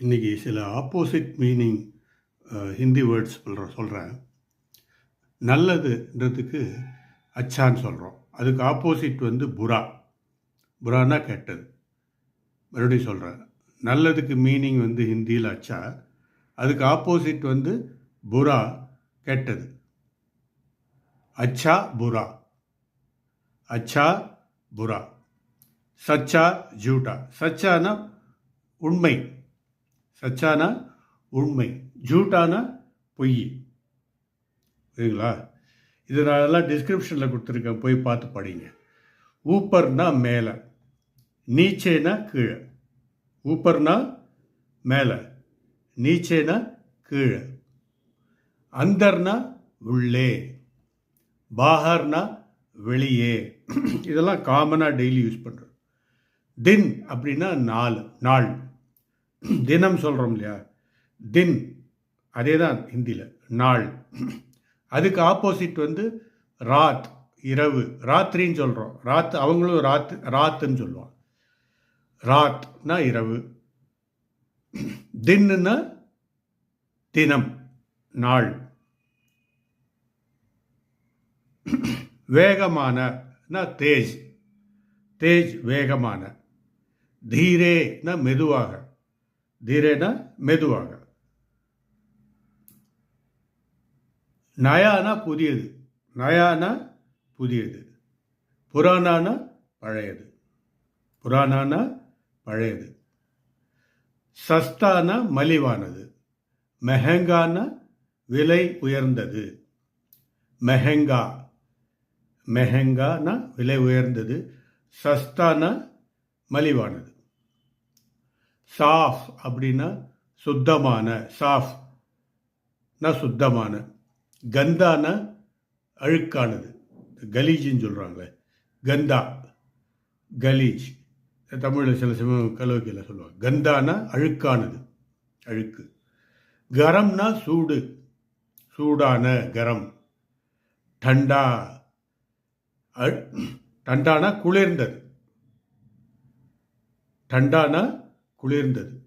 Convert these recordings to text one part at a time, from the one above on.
இன்றைக்கி சில opposite meaning Hindi words சொல்கிற சொல்கிறேன் நல்லதுன்றதுக்கு அச்சான்னு சொல்கிறோம் அதுக்கு ஆப்போசிட் வந்து புரா புரானா கெட்டது. மறுபடியும் சொல்கிறேன் நல்லதுக்கு மீனிங் வந்து ஹிந்தியில் அச்சா அதுக்கு ஆப்போசிட் வந்து புரா கெட்டது. அச்சா புரா அச்சா புரா சச்சா ஜூட்டா. சச்சானா உண்மை. சச்சானா உண்மை ஜூட்டானா பொய் சரிங்களா இது நான் எல்லாம் டிஸ்கிரிப்ஷனில் கொடுத்துருக்கேன். போய் பார்த்து படிங்க. ஊப்பர்னா மேலே நீச்சேனா கீழே. ஊப்பர்னா மேலே நீச்சேனா கீழே. அந்தர்னா உள்ளே பாகர்னா வெளியே. இதெல்லாம் காமனாக டெய்லி யூஸ் பண்ணுறோம் தின் அப்படின்னா நாலு நாள். தினம் சொல்கிறோம் இல்லையா? தின் அதே தான் ஹிந்தியில் நாள். அதுக்கு ஆப்போசிட் வந்து ராத் இரவு. ராத்திரின்னு சொல்கிறோம் ராத் அவங்களும் ராத் ராத்துன்னு சொல்லுவாங்க. ராத்னா இரவு. தின்னுன்னா தினம் நாள். வேகமானனா தேஜ். தேஜ் வேகமான. தீரேனா மெதுவாக. தீரேனா மெதுவாக நயானா புதியது நயானா புதியது புராணானா பழையது புராணானா பழையது சஸ்தானா மலிவானது மெஹங்கானா விலை உயர்ந்தது மெஹங்கா மெஹங்கானா விலை உயர்ந்தது சஸ்தானா மலிவானது சாஃப் அப்படின்னா சுத்தமான சாஃப் சுத்தமான. கந்தான அழுக்கானது. கலீஜின்னு சொல்கிறாங்களே கந்தா. கலீஜ். தமிழில் சில சமயம் கலோக்கியில் சொல்லுவாங்க. கந்தானா அழுக்கானது. அழுக்கு. கரம்னா சூடு. சூடான கரம். டண்டா. டண்டானா குளிர்ந்தது. டண்டானா குளிர்ந்தது.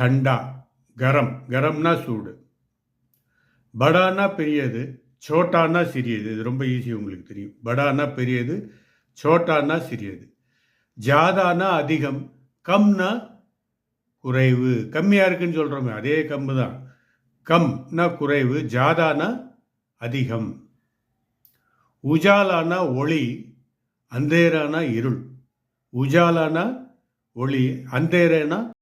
டண்டா கரம் கரம்னா சூடு. படானா பெரியது சோட்டானா சிறியது. இது ரொம்ப ஈஸி உங்களுக்கு தெரியும். படானா பெரியது சோட்டானா சிறியது. ஜாதானா அதிகம் கம்னா குறைவு. கம்மியாக இருக்குன்னு சொல்கிறோமே அதே கம்மு தான். கம்னா குறைவு ஜாதானா அதிகம். உஜாலானா ஒளி அந்தேரானா இருள். உஜாலானா ஒளி அந்தேரேனா